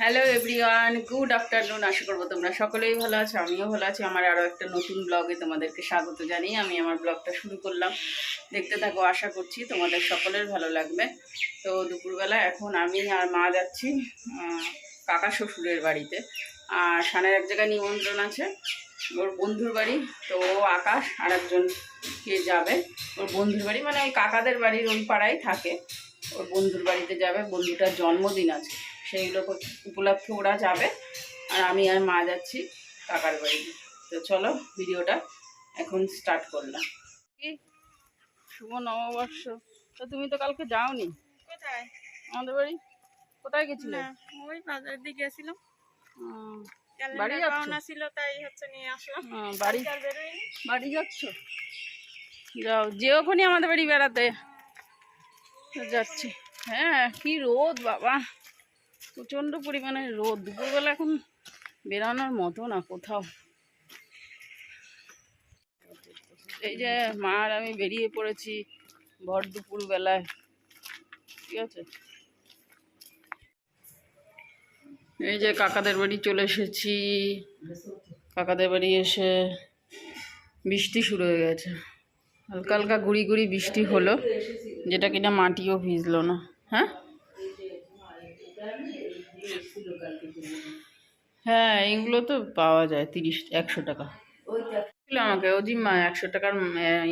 Hello everyone good afternoon আশা করব তোমরা সকলেই ভালো আছো, আমিও ভালো আছি। আমার আরও একটা নতুন ব্লগে তোমাদেরকে স্বাগত জানিয়ে আমি আমার ব্লগটা শুরু করলাম। দেখতে থাকো, আশা করছি তোমাদের সকলের ভালো লাগবে। তো দুপুরবেলা এখন আমি আর মা যাচ্ছি কাকা শ্বশুরের বাড়িতে। আর সানের এক জায়গায় নিমন্ত্রণ আছে, ওর বন্ধুর বাড়ি। তো ও আকাশ আর একজন কে যাবে, ওর বন্ধুর বাড়ি। মানে ওই কাকাদের বাড়ির ওই পাড়ায় থাকে, ওর বন্ধুর বাড়িতে যাবে। বন্ধুটার জন্মদিন আছে। সেইগুলো উপলক্ষে ওরা যাবে। আর আমি আর মা যাচ্ছি কাকার বাড়ি। তো চলো ভিডিওটা এখন স্টার্ট করলাম। কি? শুভ নববর্ষ। তো তুমি তো কালকে যাওনি? কোথায়? আমাদের বাড়ি? কোথায় গেছিলে? ওই বাজারের দিকে গেছিলাম। বাড়ি যাচ্ছ? ছিল তাই হচ্ছে নিয়ে আসলাম। বাড়ি? বাড়ি যাচ্ছ? যাও যেও ওখানে আমাদের বাড়ি বেড়াতে। যাচ্ছি। হ্যাঁ কি রোদ বাবা। প্রচণ্ড পরিমাণে রোদ। দুপুরবেলা এখন বেরানোর মতো না, কোথাও। এই যে মা আর আমি বেরিয়ে পড়েছি ভর দুপুরবেলায়। ঠিক আছে? এই যে কাকাদের বাড়ি চলে এসেছি। কাকাদের বাড়ি এসে বৃষ্টি শুরু হয়ে গেছে। হালকা হালকা গুড়ি গুড়ি বৃষ্টি হলো, যেটা কিনা মাটিও ভিজলো না। হ্যাঁ? হ্যাঁ এইগুলো তো পাওয়া যায় তিরিশ একশো টাকা। ছিল আমাকে ও জিম্মা একশো টাকার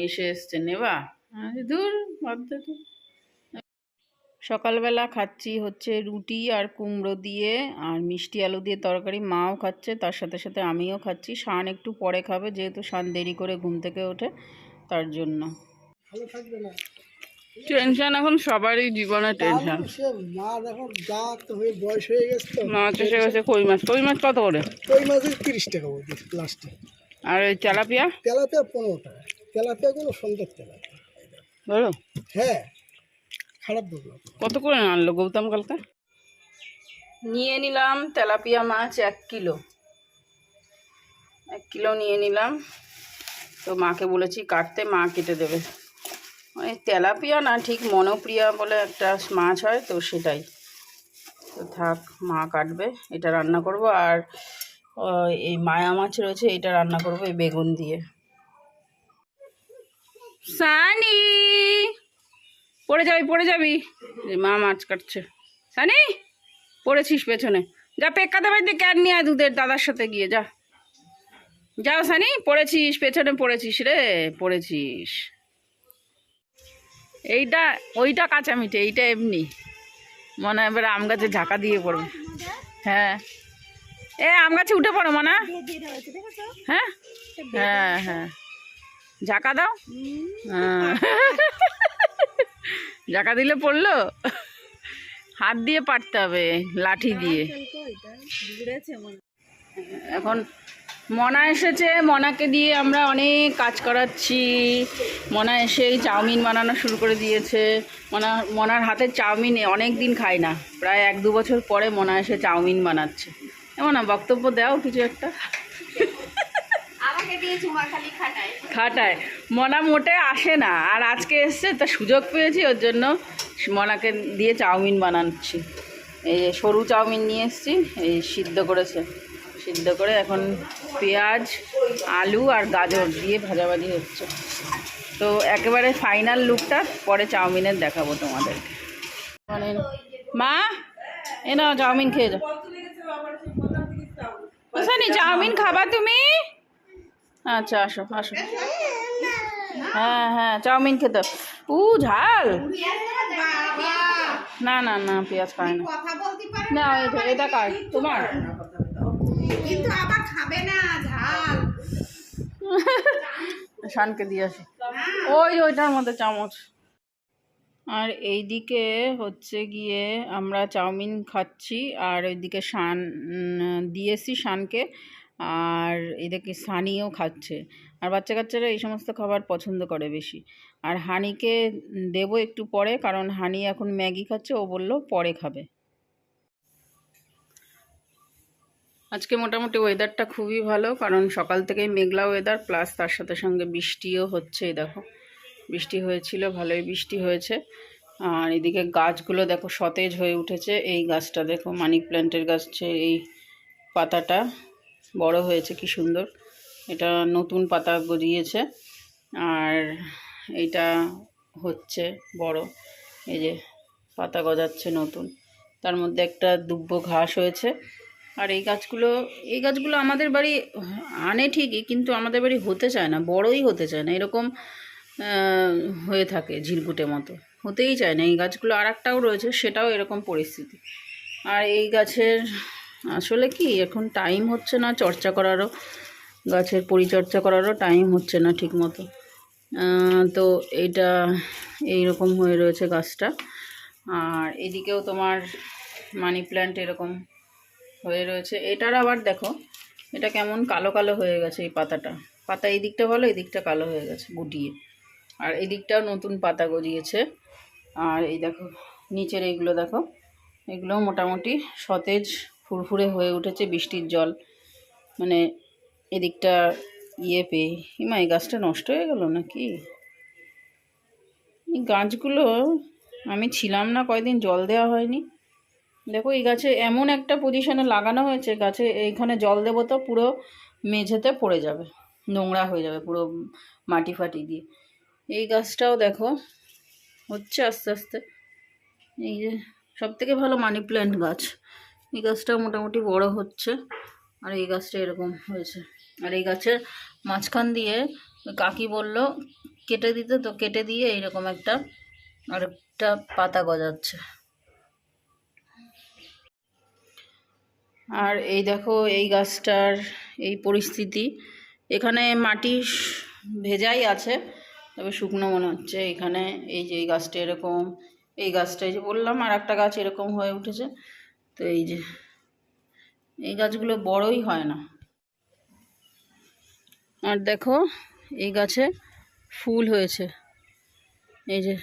এসে এসছে নেবা? আমি বলছি, ধুর বাদ দে তো। সকালবেলা খাচ্ছি হচ্ছে রুটি আর কুমড়ো দিয়ে আর মিষ্টি আলু দিয়ে তরকারি। মাও খাচ্ছে তার সাথে সাথে আমিও খাচ্ছি। শান একটু পরে খাবে যেহেতু শান দেরি করে ঘুম থেকে ওঠে তার জন্য। ভালো থাকবে না। টেনশন এখন সবারই জীবনে টেনশন মা এখন হয়ে বয়স হয়ে গেছে তো। মাছ এসে গেছে কই মাছ? কই মাছ কত করে? ওই মাঝে তিরিশ টাকা বলছি লাস্টে আর ওই তেলাপিয়া? তেলাপিয়া পনেরো টাকা। তেলাপিয়াগুলো সুন্দর তেলাপিয়া। বলো। হ্যাঁ খারাপ বলব কত করে আনলো গৌতম কালকা? নিয়ে নিলাম তেলাপিয়া মাছ এক কিলো। এক কিলো নিয়ে নিলাম। তো মাকে বলেছি কাটতে মা কেটে দেবে। মানে তেলাপিয়া না ঠিক মনোপ্রিয়া বলে একটা মাছ হয়, তো সেটাই। তো থাক, মা কাটবে, এটা রান্না করব। আর এই মায়া মাছ রয়েছে, এটা রান্না করব এই বেগুন দিয়ে। সানি! পড়ে যাবি পড়ে যাবি। মা মাছ কাটছে। সানি, পড়েছিস পেছনে। যা পেক্কাতে বাড়িতে ক্যান নিয়ে আয় দুধের দাদার সাথে গিয়ে, যা। যাও সানি, পড়েছিস, পেছনে পড়েছিস রে, পড়েছিস। এইটা, ওইটা কাঁচা মিঠে, এইটা এমনি। মনে হয় এবার আম গাছে ঝাঁকা দিয়ে পড়বে হ্যাঁ। এ, আম গাছে উঠে পড়ো, মনে। হ্যাঁ? হ্যাঁ হ্যাঁ। ঝাঁকা দাও। হ্যাঁ। ঝাঁকা দিলে পড়ল? হাত দিয়ে পারতে হবে, লাঠি দিয়ে। এখন মনা এসেছে মনাকে দিয়ে আমরা অনেক কাজ করাচ্ছি। মনা এসেই চাউমিন বানানো শুরু করে দিয়েছে। মনা মনার হাতে চাউমিন অনেক দিন খায় না। প্রায় এক দু বছর পরে মনা এসে চাউমিন বানাচ্ছে। এমন না বক্তব্য দাও কিছু একটা। খাটায়। মনা মোটে আসে না আর আজকে এসছে তা সুযোগ পেয়েছি ওর জন্য মনাকে দিয়ে চাউমিন বানাচ্ছি। এই যে সরু চাউমিন নিয়ে এসেছি এই সিদ্ধ করেছে। সিদ্ধ করে এখন পেঁয়াজ, আলু আর গাজর দিয়ে ভাজাভাজি হচ্ছে। তো একেবারে ফাইনাল লুকটা পরে চাউমিনের দেখাবো তোমাদেরকে। মানে মা, এ নাও চাউমিন খেয়ে যাও। চাউমিন খাবা তুমি? আচ্ছা আসো আসো। হ্যাঁ হ্যাঁ চাউমিন খেতে উ, ঝাল। না না না, পেঁয়াজ খায় না। না, এটা কার? তোমার? না ঝাল। শানকে দিয়ে আসি। ওই ওইটার মধ্যে চামচ। আর এইদিকে হচ্ছে গিয়ে আমরা চাউমিন খাচ্ছি আর ওইদিকে শান দিয়েছি শানকে আর এদিকে সানিও খাচ্ছে। আর বাচ্চা কাচ্চারা এই সমস্ত খাবার পছন্দ করে বেশি। আর হানিকে দেবো একটু পরে কারণ হানি এখন ম্যাগি খাচ্ছে ও বলল পরে খাবে। আজকে মোটামুটি ওয়েদারটা খুবই ভালো, কারণ সকাল থেকেই মেঘলা ওয়েদার প্লাস তার সাথে সঙ্গে বৃষ্টিও হচ্ছে দেখো। বৃষ্টি হয়েছিল, ভালোই বৃষ্টি হয়েছে। আর এদিকে গাছগুলো দেখো সতেজ হয়ে উঠেছে। এই গাছটা দেখো মানি প্ল্যান্টের গাছে এই পাতাটা বড় হয়েছে, কি সুন্দর। এটা নতুন পাতা গজিয়েছে আর এটা হচ্ছে বড়, এই যে পাতা গজাচ্ছে নতুন। তার মধ্যে একটা দুব্ব ঘাস হয়েছে। আর এই গাছগুলো এই গাছগুলো আমাদের বাড়ি আনে ঠিকই, কিন্তু আমাদের বাড়ি হতে চায় না, বড়ই হতে চায় না, এরকম হয়ে থাকে ঝিরকুটে মতো, হতেই চায় না। এই গাছগুলো আর একটাও রয়েছে, সেটাও এরকম পরিস্থিতি। আর এই গাছের আসলে কি, এখন টাইম হচ্ছে না চর্চা করারও, গাছের পরিচর্যা করারও টাইম হচ্ছে না ঠিক মতো তো এইটা এই রকম হয়ে রয়েছে গাছটা। আর এদিকেও তোমার মানি প্ল্যান্ট এরকম হয়ে রয়েছে। এটার আবার দেখো, এটা কেমন কালো কালো হয়ে গেছে এই পাতাটা। পাতা এই দিকটা ভালো, এই দিকটা কালো হয়ে গেছে গুটিয়ে। আর এই দিকটাও নতুন পাতা গজিয়েছে। আর এই দেখো, নিচের এইগুলো দেখো, এগুলো মোটামুটি সতেজ ফুরফুরে হয়ে উঠেছে বৃষ্টির জল। মানে এদিকটা ইয়ে পেয়ে হিমা এই গাছটা নষ্ট হয়ে গেল নাকি? এই গাছগুলো, আমি ছিলাম না, কয়দিন জল দেওয়া হয়নি। দেখো, এই গাছে এমন একটা পজিশনে লাগানো হয়েছে, গাছে এইখানে জল দেবো তো পুরো মেঝেতে পড়ে যাবে, নোংরা হয়ে যাবে পুরো মাটি ফাটি দিয়ে। এই গাছটাও দেখো, হচ্ছে আস্তে আস্তে, এই যে সব থেকে ভালো মানি প্ল্যান্ট গাছ। এই গাছটাও মোটামুটি বড় হচ্ছে, আর এই গাছটা এরকম হয়েছে। আর এই গাছের মাঝখান দিয়ে কাকি বলল, কেটে দিতে তো কেটে দিয়ে এইরকম একটা আরেকটা পাতা গজাচ্ছে। আর এই দেখো, এই গাছটার এই পরিস্থিতি। এখানে মাটি ভেজাই আছে, তবে শুকনো মনে হচ্ছে। এখানে এই যে এই গাছটা এরকম, এই গাছটা এই যে বললাম, আর একটা গাছ এরকম হয়ে উঠেছে। তো এই যে, এই গাছগুলো বড়ই হয় না। আর দেখো, এই গাছে ফুল হয়েছে। এই যে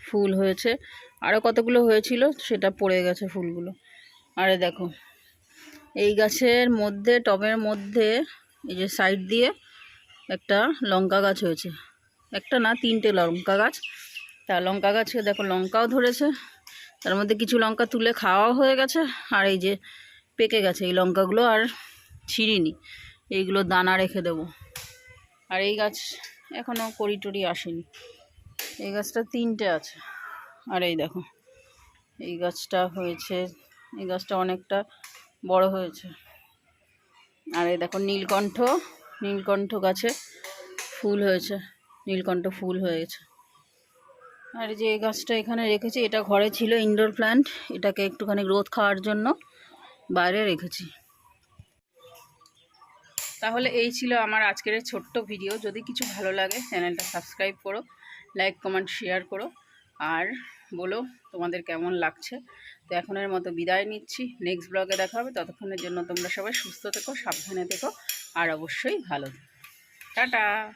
ফুল হয়েছে। আরও কতগুলো হয়েছিল, সেটা পড়ে গেছে ফুলগুলো। আরে দেখো এই গাছের মধ্যে, টবের মধ্যে, এই যে সাইড দিয়ে একটা লঙ্কা গাছ হয়েছে। একটা না, তিনটে লঙ্কা গাছ। তা লঙ্কা গাছে দেখো, লঙ্কাও ধরেছে। তার মধ্যে কিছু লঙ্কা তুলে খাওয়াও হয়ে গেছে। আর এই যে পেকে গেছে, এই লঙ্কাগুলো আর ছিঁড়িনি। এইগুলো দানা রেখে দেবো। আর এই গাছ এখনও কড়ি টড়ি আসেনি। এই গাছটা তিনটে আছে। আর এই দেখো, এই গাছটা হয়েছে, এই গাছটা অনেকটা বড় হয়েছে। আর এই দেখো নীলকণ্ঠ নীলকণ্ঠ গাছে ফুল হয়েছে। নীলকণ্ঠ ফুল হয়েছে আর যে গাছটা এখানে রেখেছি, এটা ঘরে ছিল ইনডোর প্ল্যান্ট এটাকে একটুখানি রোদ খাওয়ার জন্য বাইরে রেখেছি। তাহলে এই ছিল আমার আজকের ছোট্ট ভিডিও যদি কিছু ভালো লাগে, চ্যানেলটা সাবস্ক্রাইব করো লাইক কমেন্ট শেয়ার করো। আর বলো তোমাদের কেমন লাগছে। তো এখনের মতো বিদায় নিচ্ছি। নেক্সট ব্লগে দেখা হবে। ততক্ষণের জন্য তোমরা সবাই সুস্থ থেকো, সাবধানে থেকো, আর অবশ্যই ভালো। টাটা!